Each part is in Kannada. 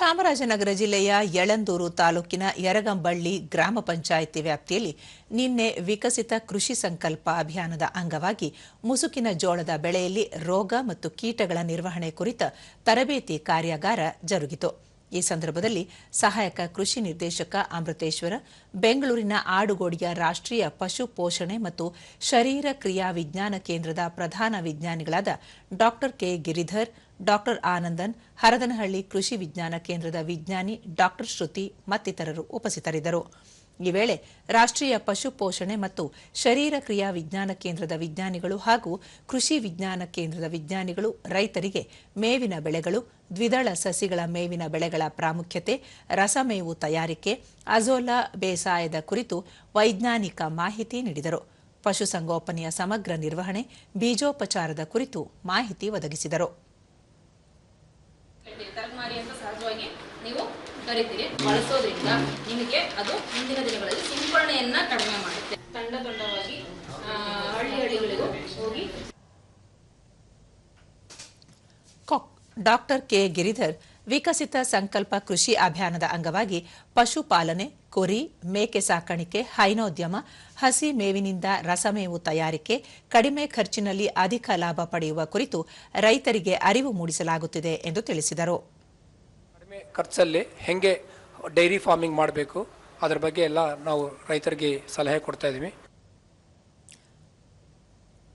ಚಾಮರಾಜನಗರ ಜಿಲ್ಲೆಯ ಯಳಂದೂರು ತಾಲೂಕಿನ ಯರಗಂಬಳ್ಳಿ ಗ್ರಾಮ ಪಂಚಾಯಿತಿ ವ್ಯಾಪ್ತಿಯಲ್ಲಿ ನಿನ್ನೆ ವಿಕಸಿತ ಕೃಷಿ ಸಂಕಲ್ಪ ಅಭಿಯಾನದ ಅಂಗವಾಗಿ ಮುಸುಕಿನ ಜೋಳದ ಬೆಳೆಯಲ್ಲಿ ರೋಗ ಮತ್ತು ಕೀಟಗಳ ನಿರ್ವಹಣೆ ಕುರಿತ ತರಬೇತಿ ಕಾರ್ಯಾಗಾರ ಜರುಗಿತು. ಈ ಸಂದರ್ಭದಲ್ಲಿ ಸಹಾಯಕ ಕೃಷಿ ನಿರ್ದೇಶಕ ಅಮೃತೇಶ್ವರ, ಬೆಂಗಳೂರಿನ ಆಡುಗೋಡಿಯ ರಾಷ್ಟ್ರೀಯ ಪಶು ಪೋಷಣೆ ಮತ್ತು ಶರೀರ ಕ್ರಿಯಾ ವಿಜ್ಞಾನ ಕೇಂದ್ರದ ಪ್ರಧಾನ ವಿಜ್ಞಾನಿಗಳಾದ ಡಾ ಕೆ ಗಿರಿಧರ್ ಡಾ ಆನಂದನ್, ಹರದನಹಳ್ಳಿ ಕೃಷಿ ವಿಜ್ಞಾನ ಕೇಂದ್ರದ ವಿಜ್ಞಾನಿ ಡಾ ಶ್ರುತಿ ಮತ್ತಿತರರು ಉಪಸ್ಥಿತರಿದ್ದರು. ಈ ವೇಳೆ ರಾಷ್ಟ್ರೀಯ ಪಶು ಪೋಷಣೆ ಮತ್ತು ಶರೀರ ಕ್ರಿಯಾ ವಿಜ್ಞಾನ ಕೇಂದ್ರದ ವಿಜ್ಞಾನಿಗಳು ಹಾಗೂ ಕೃಷಿ ವಿಜ್ಞಾನ ಕೇಂದ್ರದ ವಿಜ್ಞಾನಿಗಳು ರೈತರಿಗೆ ಮೇವಿನ ಬೆಳೆಗಳು, ದ್ವಿದಳ ಸಸಿಗಳ ಮೇವಿನ ಬೆಳೆಗಳ ಪ್ರಾಮುಖ್ಯತೆ, ರಸಮೇವು ತಯಾರಿಕೆ, ಅಜೋಲಾ ಬೇಸಾಯದ ಕುರಿತು ವೈಜ್ಞಾನಿಕ ಮಾಹಿತಿ ನೀಡಿದರು. ಪಶುಸಂಗೋಪನೆಯ ಸಮಗ್ರ ನಿರ್ವಹಣೆ, ಬೀಜೋಪಚಾರದ ಕುರಿತು ಮಾಹಿತಿ ಒದಗಿಸಿದರು. ಸಹಜವಾಗಿ ನೀವು ಕರಿತೀರಿ. ಬಳಸೋದ್ರಿಂದ ನಿಮಗೆ ಅದು ಮುಂದಿನ ದಿನಗಳಲ್ಲಿ ಸಿಂಪರಣೆಯನ್ನ ಕಡಿಮೆ ಮಾಡುತ್ತೆ. ತಂಡ ತಂಡವಾಗಿ ಹಳ್ಳಿ ಹಳ್ಳಿಗಳಿಗೂ ಹೋಗಿ. Doctor K. ಗಿರಿಧರ್ ವಿಕಸಿತ ಸಂಕಲ್ಪ ಕೃಷಿ ಅಭಿಯಾನದ ಅಂಗವಾಗಿ ಪಶುಪಾಲನೆ, ಕುರಿ, ಮೇಕೆ ಸಾಕಾಣಿಕೆ, ಹೈನೋದ್ಯಮ, ಹಸಿ ಮೇವಿನಿಂದ ರಸಮೇವು ತಯಾರಿಕೆ, ಕಡಿಮೆ ಖರ್ಚಿನಲ್ಲಿ ಅಧಿಕ ಲಾಭ ಪಡೆಯುವ ಕುರಿತು ರೈತರಿಗೆ ಅರಿವು ಮೂಡಿಸಲಾಗುತ್ತಿದೆ ಎಂದು ತಿಳಿಸಿದರು. ಖರ್ಚಲ್ಲಿ ಹೆಂಗೆ ಡೈರಿ ಫಾರ್ಮಿಂಗ್ ಮಾಡಬೇಕು, ಅದರ ಬಗ್ಗೆ ಎಲ್ಲ ನಾವು ರೈತರಿಗೆ ಸಲಹೆ ಕೊಡ್ತಾ ಇದ್ದೀವಿ.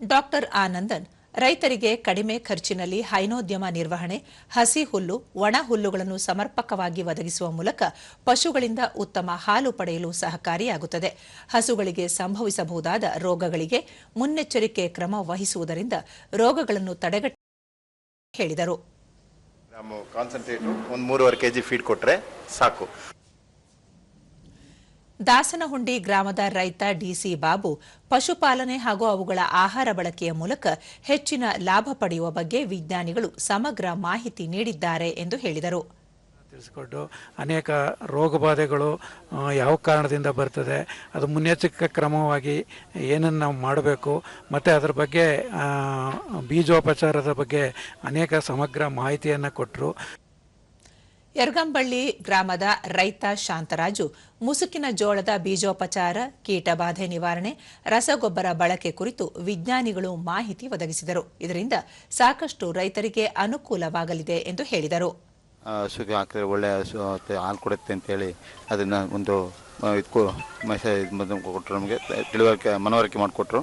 ಡಾಕ್ಟರ್ ಆನಂದನ್, ರೈತರಿಗೆ ಕಡಿಮೆ ಖರ್ಚಿನಲ್ಲಿ ಹೈನೋದ್ಯಮ ನಿರ್ವಹಣೆ, ಹಸಿ ಹುಲ್ಲು, ಒಣ ಹುಲ್ಲುಗಳನ್ನು ಸಮರ್ಪಕವಾಗಿ ಒದಗಿಸುವ ಮೂಲಕ ಪಶುಗಳಿಂದ ಉತ್ತಮ ಹಾಲು ಪಡೆಯಲು ಸಹಕಾರಿಯಾಗುತ್ತದೆ. ಹಸುಗಳಿಗೆ ಸಂಭವಿಸಬಹುದಾದ ರೋಗಗಳಿಗೆ ಮುನ್ನೆಚ್ಚರಿಕೆ ಕ್ರಮ ವಹಿಸುವುದರಿಂದ ರೋಗಗಳನ್ನು ತಡೆಗಟ್ಟ ಹೇಳಿದರು. ಒಂದು ಮೂರುವರೆ ಫೀಡ್ ಕೊಟ್ಟರೆ ಸಾಕು. ದಾಸನಹುಂಡಿ ಗ್ರಾಮದ ರೈತ ಡಿಸಿ ಬಾಬು ಪಶುಪಾಲನೆ ಹಾಗೂ ಅವುಗಳ ಆಹಾರ ಬಳಕೆಯ ಮೂಲಕ ಹೆಚ್ಚಿನ ಲಾಭ ಪಡೆಯುವ ಬಗ್ಗೆ ವಿಜ್ಞಾನಿಗಳು ಸಮಗ್ರ ಮಾಹಿತಿ ನೀಡಿದ್ದಾರೆ ಎಂದು ಹೇಳಿದರು. ತಿಳಿಸ್ಕೊಟ್ಟು ಅನೇಕ ರೋಗಬಾಧೆಗಳು ಬಾಧೆಗಳು ಯಾವ ಕಾರಣದಿಂದ ಬರ್ತದೆ, ಅದು ಮುನ್ನೆಚ್ಚರಿಕೆ ಕ್ರಮವಾಗಿ ಏನನ್ನು ನಾವು ಮಾಡಬೇಕು, ಮತ್ತು ಅದರ ಬಗ್ಗೆ ಬೀಜೋಪಚಾರದ ಬಗ್ಗೆ ಅನೇಕ ಸಮಗ್ರ ಮಾಹಿತಿಯನ್ನು ಕೊಟ್ಟರು ಯರ್ಗಂಬಳ್ಳಿ ಗ್ರಾಮದ ರೈತ ಶಾಂತರಾಜು, ಮುಸುಕಿನ ಜೋಳದ ಬೀಜೋಪಚಾರ, ಕೀಟಬಾಧೆ ನಿವಾರಣೆ, ರಸಗೊಬ್ಬರ ಬಳಕೆ ಕುರಿತು ವಿಜ್ಞಾನಿಗಳು ಮಾಹಿತಿ ಒದಗಿಸಿದರು. ಇದರಿಂದ ಸಾಕಷ್ಟು ರೈತರಿಗೆ ಅನುಕೂಲವಾಗಲಿದೆ ಎಂದು ಹೇಳಿದರು. ಹಸುಗೆ ಹಾಕಿದ್ರೆ ಒಳ್ಳೆ ಹಸು ಹಾಲು ಕೊಡುತ್ತೆ ಅಂತೇಳಿ ಅದನ್ನು ಒಂದು ಇದು ಮೆಸೇಜ್ ಕೊಟ್ಟರು ನಮಗೆ. ತಿಳುವಳಿಕೆ ಮನವರಿಕೆ ಮಾಡಿಕೊಟ್ರು.